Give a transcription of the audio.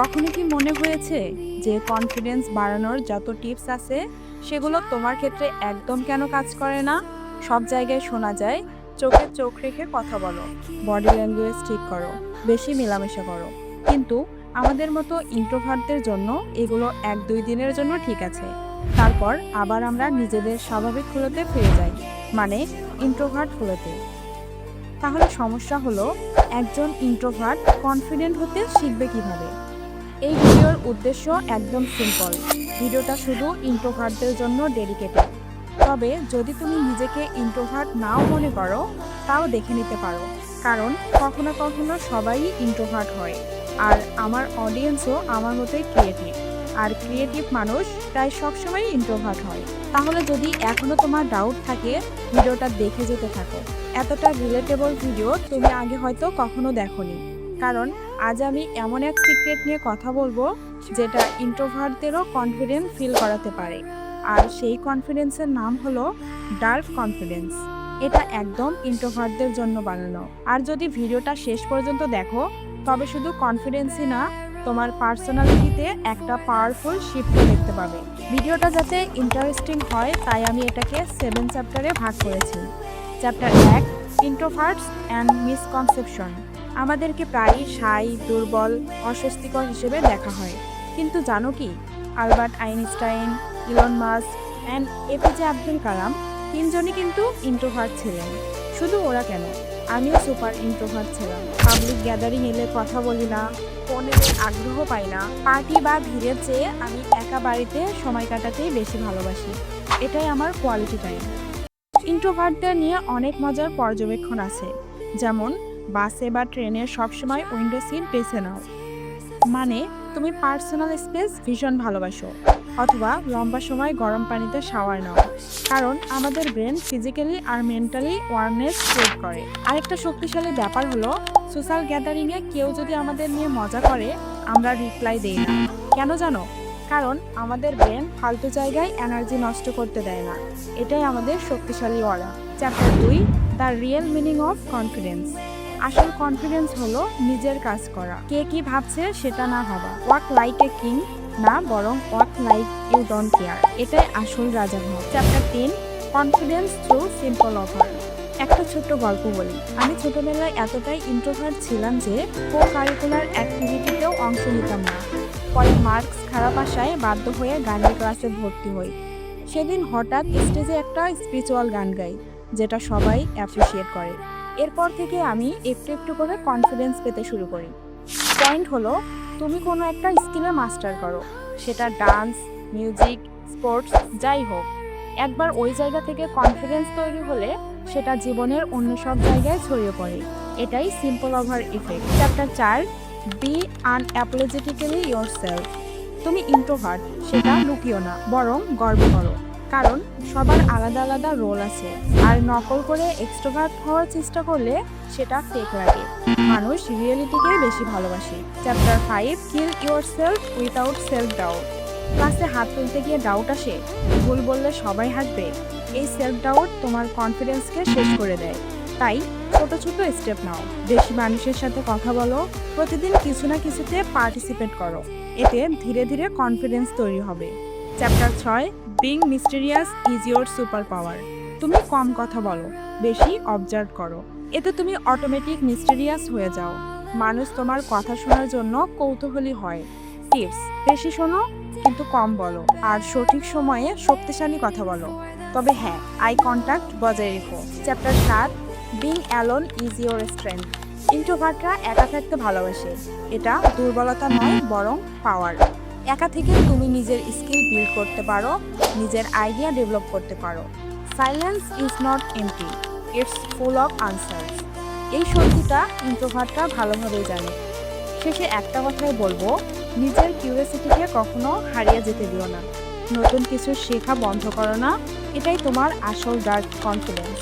কখনো কি মনে হয়েছে যে কনফিডেন্স বাড়ানোর যত টিপস আছে, সেগুলো তোমার ক্ষেত্রে একদম কেন কাজ করে না? সব জায়গায় শোনা যায়, চোখে চোখ রেখে কথা বলো বডি ল্যাঙ্গুয়েজ ঠিক করো, বেশি মেলামেশা করো। কিন্তু আমাদের মতো ইন্ট্রোভার্টদের জন্য এগুলো এক দুই দিনের জন্য ঠিক আছে। তারপর আবার আমরা নিজেদের স্বাভাবিক খুলোতে ফিরে যাই মানে ইন্ট্রোভার্ট খুলোতে তাহলে সমস্যা হলো, একজন ইন্ট্রোভার্ট কনফিডেন্ট হতে শিখবে কীভাবে? এই ভিডিওর উদ্দেশ্য একদম সিম্পল ভিডিওটা শুধু ইন্ট্রোভার্টদের জন্য ডেডিকেটেড তবে যদি তুমি নিজেকে ইন্ট্রোভার্ট নাও মনে করো, তাও দেখে নিতে পারো। কারণ কখনো কখনো সবাই ইন্ট্রোভার্ট হয়। আর আমার অডিয়েন্সও আমার মতোই ক্রিয়েটিভ আর ক্রিয়েটিভ মানুষ প্রায় সবসময় ইন্ট্রোভার্ট হয়। তাহলে যদি এখনও তোমার ডাউট থাকে, ভিডিওটা দেখে যেতে থাকো। এতটা রিলেটেবল ভিডিও তুমি আগে হয়তো কখনো দেখোনি। কারণ আজ আমি এমন এক সিক্রেট নিয়ে কথা বলব যেটা ইন্ট্রোভার্টদেরও কনফিডেন্স ফিল করাতে পারে। আর সেই কনফিডেন্সের নাম হলো ডার্ক কনফিডেন্স এটা একদম ইন্ট্রোভার্টদের জন্য বানানো। আর যদি ভিডিওটা শেষ পর্যন্ত দেখো, তবে শুধু কনফিডেন্সই না, তোমার পার্সোনালিটিতে একটা পাওয়ারফুল শিফট দেখতে পাবে। ভিডিওটা যাতে ইন্টারেস্টিং হয়, তাই আমি এটাকে সেভেন চ্যাপ্টারে ভাগ করেছি। চ্যাপ্টার এক ইন্ট্রোভার্টস অ্যান্ড মিসকনসেপশন আমাদেরকে প্রায়ই সাই, দুর্বল, অস্বস্তিকর হিসেবে দেখা হয়। কিন্তু জানো কি? Albert Einstein, Elon Musk, and APJ Abdul Kalam তিনজনই কিন্তু ইন্ট্রোভার্ট ছিলেন। শুধু ওরা কেন? আমিও সুপার ইন্ট্রোভার্ট ছিলাম। পাবলিক গ্যাদারিং এলে কথা বলি না, ফোনে আগ্রহ পাই না। পার্টি বা ভিড়ের চেয়ে আমি একা বাড়িতে সময় কাটাতেই বেশি ভালোবাসি। এটাই আমার কোয়ালিটি টাইম। ইন্ট্রোভার্টদের নিয়ে অনেক মজার পর্যবেক্ষণ আছে। যেমন বাসে বা ট্রেনে সবসময় উইন্ডো সিট বেছে নাও। মানে তুমি পার্সোনাল স্পেস ভীষণ ভালোবাসো, অথবা লম্বা সময় গরম পানিতে শাওয়ার নাও। কারণ, আমাদের ব্রেন ফিজিক্যালি আর মেন্টালি ওয়ারনেস ক্রিয়েট করে। আরেকটা শক্তিশালী ব্যাপার হলো সোশ্যাল গ্যাদারিংয়ে কেউ যদি আমাদের নিয়ে মজা করে, আমরা রিপ্লাই দেই না। কেন জানো? কারণ, আমাদের ব্রেন ফালতু জায়গায় এনার্জি নষ্ট করতে দেয় না। এটাই আমাদের শক্তিশালী ওয়ারা চ্যাপ্টার দুই the real meaning of confidence আসল কনফিডেন্স হলো নিজের কাজ করা। কে কি ভাবছে সেটা না ভাবা। ওয়াক লাইক এ কিং না, বরং walk like you don't care এটাই আসল রাজা ভাব। চ্যাপ্টার তিন কনফিডেন্স থ্রু সিম্পল অফার একটা ছোট্ট গল্প বলি। আমি ছোটবেলায় এতটাই ইন্ট্রোভার্ট ছিলাম যে কো কারিকুলার অ্যাক্টিভিটিতেও অংশ নিতাম না। পরে মার্কস খারাপ আসায় বাধ্য হয়ে গানের ক্লাসে ভর্তি হই। সেদিন হঠাৎ স্টেজে একটা স্পিরিচুয়াল গান গাই, যেটা সবাই অ্যাপ্রিসিয়েট করে। এরপর থেকে আমি একটু একটু করে কনফিডেন্স পেতে শুরু করি। পয়েন্ট হলো, তুমি কোনো একটা স্কিলে মাস্টার করো। সেটা ডান্স মিউজিক স্পোর্টস যাই হোক। একবার ওই জায়গা থেকে কনফিডেন্স তৈরি হলে সেটা জীবনের অন্য সব জায়গায় ছড়িয়ে পড়ে। এটাই সিম্পল ওভার ইফেক্ট চ্যাপ্টার চার বি আনঅ্যাপোলজেটিক্যালি ইয়োর সেলফ তুমি ইন্ট্রোভার্ট সেটা লুকিও না, বরং গর্ব করো। কারণ সবার আলাদা আলাদা রোল আছে। আর নকল করে এক্সট্রোভার্ট হওয়ার চেষ্টা করলে সেটা ফেক লাগে। মানুষ রিয়েলিটিকে বেশি ভালোবাসে। Chapter five kill yourself without self doubt ক্লাসে হাত তুলতে গিয়ে ডাউট আসে, ভুল বললে সবাই হাসবে। এই সেলফ ডাউট তোমার কনফিডেন্সকে শেষ করে দেয়। তাই ছোট ছোট স্টেপ নাও। বেশি মানুষের সাথে কথা বলো, প্রতিদিন কিছু না কিছুতে পার্টিসিপেট করো। এতে ধীরে ধীরে কনফিডেন্স তৈরি হবে। চ্যাপ্টার ছয় being mysterious is your superpower তুমি কম কথা বলো, বেশি অবজার্ভ করো। এতে তুমি অটোমেটিক মিস্টেরিয়াস হয়ে যাও। মানুষ তোমার কথা শোনার জন্য কৌতূহলী হয়। টিপস বেশি শোনো, কিন্তু কম বলো। আর সঠিক সময়ে শক্তিশালী কথা বলো। তবে হ্যাঁ আই কন্ট্যাক্ট বজায় রেখো। চ্যাপ্টার সাত being alone is your strength ইন্ট্রোভার্টরা একা থাকতে ভালোবাসে। এটা দুর্বলতা নয়, বরং পাওয়ার একা থেকে তুমি নিজের স্কিল বিল্ড করতে পারো, নিজের আইডিয়া ডেভেলপ করতে পারো। Silence is not empty it's full of answers এই সত্যিটা ইন্ট্রোভার্টরা ভালোভাবেই জানে। শেষে একটা কথাই বলব, নিজের কিউরিয়াসিটিকে কখনো হারিয়ে যেতে দিও না। নতুন কিছু শেখা বন্ধ করো না, এটাই তোমার আসল ডার্ক কনফিডেন্স